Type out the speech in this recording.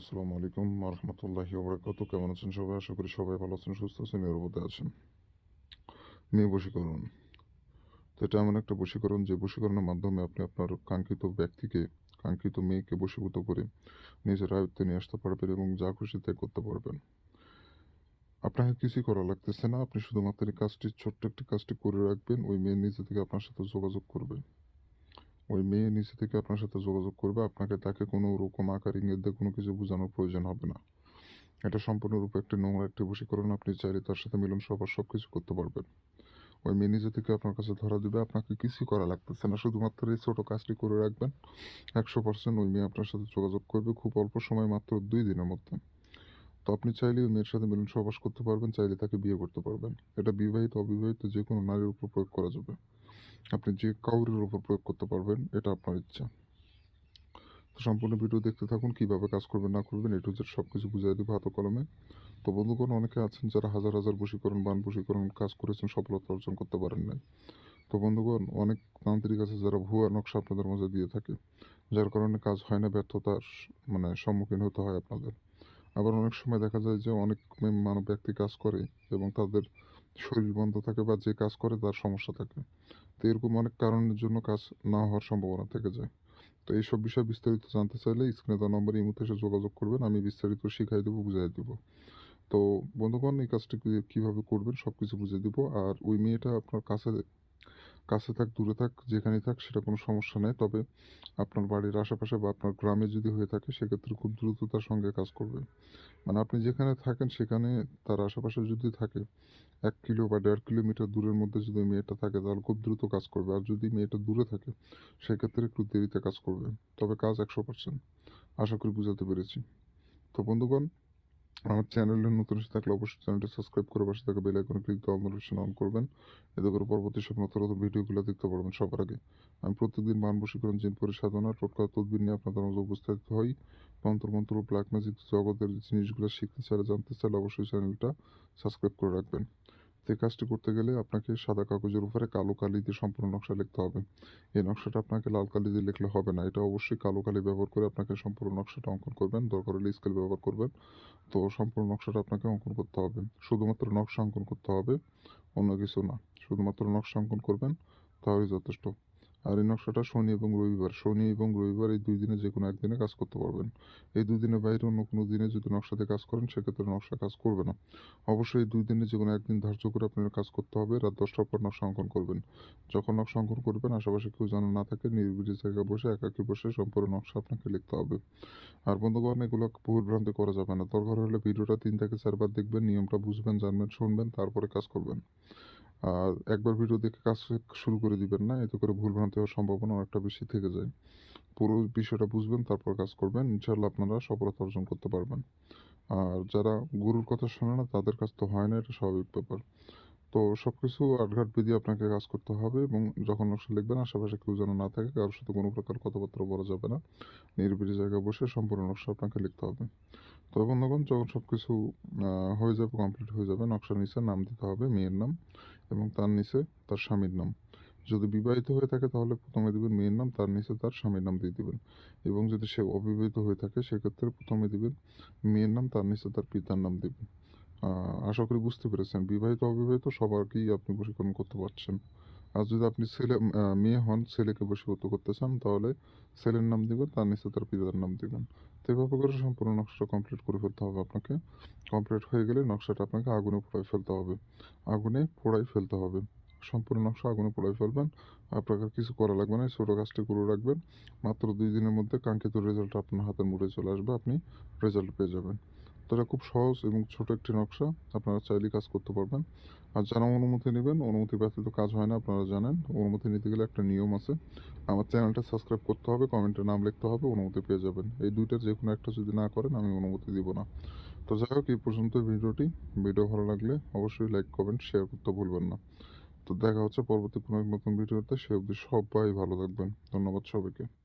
আসসালামু আলাইকুম রহমতুল্লাহি ওবরাকাত কেমন আছেন সবাই? আশা করি সবাই ভালো আছেন, সুস্থ আছেন নিরাপদে আছেন মেয়ে বশীকরণ। তো এটা এমন একটা বশীকরণ, যে বশীকরণের মাধ্যমে আপনি আপনার কাঙ্ক্ষিত ব্যক্তিকে, কাঙ্ক্ষিত মেয়েকে বশীভূত করে নিজের আয়ত্তে নিয়ে আসতে পারবেন এবং যা খুশি তাই করতে পারবেন। আপনাকে কিছুই করা লাগতেছে না, আপনি শুধুমাত্র এই কাজটি, ছোট্ট একটি কাজটি করে রাখবেন, ওই মেয়ে নিজে থেকে আপনার সাথে যোগাযোগ করবে। ওই মেয়ে নিচে থেকে আপনার সাথে যোগাযোগ করবে, আপনাকে তাকে কোনো রকম আকার, ইঙ্গিত দিয়ে কোনো কিছু বোঝানোর প্রয়োজন হবে না। এটা সম্পূর্ণরূপে একটি নোংরা একটি বশীকরণ, আপনি চাইলে তার সাথে মিলন সবার সব কিছু করতে পারবেন। ওই মেয়ে নিজে থেকে আপনার কাছে ধরা দেবে, আপনাকে কিছুই করা লাগতেছে না, শুধুমাত্র এই ছোটো কাজটি করে রাখবেন। একশো পার্সেন্ট ওই মেয়ে আপনার সাথে যোগাযোগ করবে, খুব অল্প সময় মাত্র দুই দিনের মধ্যে। তো আপনি চাইলে ওই মেয়ের সাথে মিলন সহবাস করতে পারবেন, চাইলে তাকে বিয়ে করতে পারবেন। এটা বিবাহিত, অবিবাহিত যে কোনো নারীর উপর প্রয়োগ করা যাবে। আপনি যে কাউরের উপর প্রয়োগ করতে পারবেন, এটা আপনার ইচ্ছা। তো সম্পূর্ণ ভিডিও দেখতে থাকুন, কীভাবে কাজ করবেন, না করবেন এটু জেড সব কিছু বুঝিয়ে দেবো হাত কলমে। তো বন্ধুগণ, অনেকে আছেন যারা হাজার হাজার বশীকরণ, বান বশীকরণ কাজ করেছেন, সফলতা অর্জন করতে পারেন নাই। তো বন্ধুগণ, অনেক তান্ত্রিক আছে যারা ভুয়া নকশা আপনাদের মাঝে দিয়ে থাকে, যার কারণে কাজ হয় না, ব্যর্থতার মানে সম্মুখীন হতে হয় আপনাদের। আবার অনেক সময় দেখা যায় যে অনেক মানব ব্যক্তি কাজ করে এবং তাদের শরীর বন্ধ থাকে বা যে কাজ করে তার সমস্যা থাকে। তো এরকম অনেক কারণের জন্য কাজ না হওয়ার সম্ভাবনা থেকে যায়। তো এইসব বিষয়ে বিস্তারিত জানতে চাইলে স্ক্রিনে দেওয়া নম্বরে এই মুহূর্তে এসে যোগাযোগ করবেন, আমি বিস্তারিত শিখাই দেবো, বুঝাই দেবো। তো বন্ধুগণ, এই কাজটি কীভাবে কীভাবে করবেন সব কিছু বুঝিয়ে দেবো। আর ওই মেয়েটা আপনার কাছে কাছে থাক, দূরে থাক, যেখানেই থাক, সেটা কোনো সমস্যা নেই। তবে আপনার বাড়ির আশেপাশে বা আপনার গ্রামে যদি হয়ে থাকে, সেক্ষেত্রে খুব দ্রুততার সঙ্গে কাজ করবে মানে আপনি যেখানে থাকেন, সেখানে তার আশেপাশে যদি থাকে, এক কিলো বা দেড় কিলোমিটার দূরের মধ্যে যদি মেয়েটা থাকে, তাহলে খুব দ্রুত কাজ করবে। আর যদি মেয়েটা দূরে থাকে, সেক্ষেত্রে একটু দেরিতে কাজ করবে। তবে কাজ একশো পার্সেন্ট। আশা করি বুঝাতে পেরেছি। তো বন্ধুগণ আমার চ্যানেলে নতুন এসে থাকলে অবশ্যই চ্যানেলটা সাবস্ক্রাইব করে পাশে থাকা বেল আইকনে ক্লিক দিয়ে নোটিফিকেশন অন করবেন। এতে করে পরবর্তী সব নতুন নতুন ভিডিওগুলো দেখতে পারবেন সবার আগে। আমি প্রত্যেকদিন মান বশীকরণ জিন পরিসাধনা, টোটকা তদবির নিয়ে আপনাদের মাঝে উপস্থিত হই। তন্ত্র মন্ত্র ব্ল্যাক ম্যাজিক জগতের জিনিসগুলো শিখতে চাইলে, জানতে চাইলে অবশ্যই চ্যানেলটা সাবস্ক্রাইব করে রাখবেন। এই কাজটি করতে গেলে আপনাকে সাদা কাগজের উপরে কালো কালি দিয়ে সম্পূর্ণ নকশা লিখতে হবে। এই নকশাটা আপনাকে লাল কালি দিয়ে লিখলে হবে না। এটা অবশ্যই কালো কালি ব্যবহার করে আপনাকে সম্পূর্ণ নকশাটা অঙ্কন করবেন। দরকার হলে স্কেল ব্যবহার করবেন। তো সম্পূর্ণ নকশাটা আপনাকে অঙ্কন করতে হবে। শুধুমাত্র নকশা অঙ্কন করতে হবে, অন্য কিছু না। শুধুমাত্র নকশা অঙ্কন করবেন, তাহলেই যথেষ্ট। আর এই নকশাটা শনি এবং রবিবার। শনি এবং রবিবার এই দুই দিনে যে কোনো একদিনে কাজ করতে পারবেন। এই দুই দিনের বাইরে অন্য কোনো দিনে যদি নকশাতে কাজ করেন, সেক্ষেত্রে নকশা কাজ করবে না। অবশ্যই এই দুই দিনে যে কোনো একদিন ধার্য করে আপনার কাজ করতে হবে। রাত দশটার পর নকশা অঙ্কন করবেন। যখন নকশা অঙ্কন করবেন, আশেপাশে কেউ যেন না থাকে নির্বিড়ি জায়গায় বসে, একাকি বসে সম্পূর্ণ নকশা আপনাকে লিখতে হবে। আর বন্ধুগণ, এগুলো ভুল ভ্রান্তি করা যাবে না। দরকার হলে ভিডিওটা তিন থেকে চারবার দেখবেন, নিয়মটা বুঝবেন, জানবেন, শুনবেন, তারপরে কাজ করবেন। আর একবার ভিডিও দেখে কাজ শুরু করে দিবেন না, এতে করে ভুল ভ্রান্তি হওয়ার সম্ভাবনা অনেকটা বেশি থেকে যায়। পুরো বিষয়টা বুঝবেন, তারপর কাজ করবেন ইনশাল্লাহ আপনারা সফলতা অর্জন করতে পারবেন। আর যারা গুরুর কথা শোনে না, তাদের কাজ তো হয় না, এটা স্বাভাবিক ব্যাপার। তো সব কিছু আটঘাট বিধি আপনাকে কাজ করতে হবে এবং যখন নকশা লিখবেন, আশেপাশে কেউ যেন না থাকে, কারোর সাথে কোনো প্রকার কথাবার্তা বলা যাবে না। নির্বিড়ি জায়গায় বসে সম্পূর্ণ নকশা আপনাকে লিখতে হবে। তো বন্ধুগণ, যখন সব কিছু হয়ে যাবে কমপ্লিট হয়ে যাবে, নকশার নিচে নাম দিতে হবে, মেয়ের নাম। এবং তার নিচে তার স্বামীর নাম। যদি বিবাহিত হয়ে থাকে তাহলে প্রথমে দিবেন মেয়ের নাম, তার নিচে তার স্বামীর নাম দিয়ে দিবেন। এবং যদি সে অবিবাহিত হয়ে থাকে, সেক্ষেত্রে প্রথমে দিবেন মেয়ের নাম, তার নিচে তার পিতার নাম দিবেন। আশা করি বুঝতে পেরেছেন। বিবাহিত, অবিবাহিত সবারকেই আপনি প্রশিক্ষণ করতে পারছেন। আর যদি আপনি ছেলে মেয়ে হন, ছেলেকে বশীভূত করতে চান, তাহলে ছেলের নাম দিবেন, তার নিচে তার পিতার নাম দিবেন। তো এভাবে করে সম্পূর্ণ নকশাটা কমপ্লিট করে ফেলতে হবে আপনাকে। কমপ্লিট হয়ে গেলে নকশাটা আপনাকে আগুনে পোড়াই ফেলতে হবে। আগুনে পোড়াই ফেলতে হবে। সম্পূর্ণ নকশা আগুনে পোড়াই ফেলবেন। আপনাকে কিছু করা লাগবে না ছোটো কাজটি করে রাখবেন। মাত্র দুই দিনের মধ্যে কাঙ্ক্ষিত রেজাল্ট আপনার হাতের মুঠে চলে আসবে, আপনি রেজাল্ট পেয়ে যাবেন। তো খুব সহজ এবং ছোট একটি নকশা। আপনারা চাইলে কাজ করতে পারবেন। আর যারা অনুমতি নেবেন, অনুমতি ব্যতীত কাজ হয় না, আপনারা জানেন। অনুমতি নিতে গেলে একটা নিয়ম আছে। আমার চ্যানেলটা সাবস্ক্রাইব করতে হবে, কমেন্টে নাম লিখতে হবে, অনুমতি পেয়ে যাবেন। এই দুইটার যে কোনো একটা যদি না করেন, আমি অনুমতি দিব না। তো যাই হোক, এই পর্যন্ত ভিডিওটি। ভিডিও ভালো লাগলে অবশ্যই লাইক, কমেন্ট, শেয়ার করতে ভুলবেন না। তো দেখা হচ্ছে পরবর্তী কোনো এক নতুন ভিডিওতে। সে অবধি সবাই ভালো থাকবেন। ধন্যবাদ সবাইকে।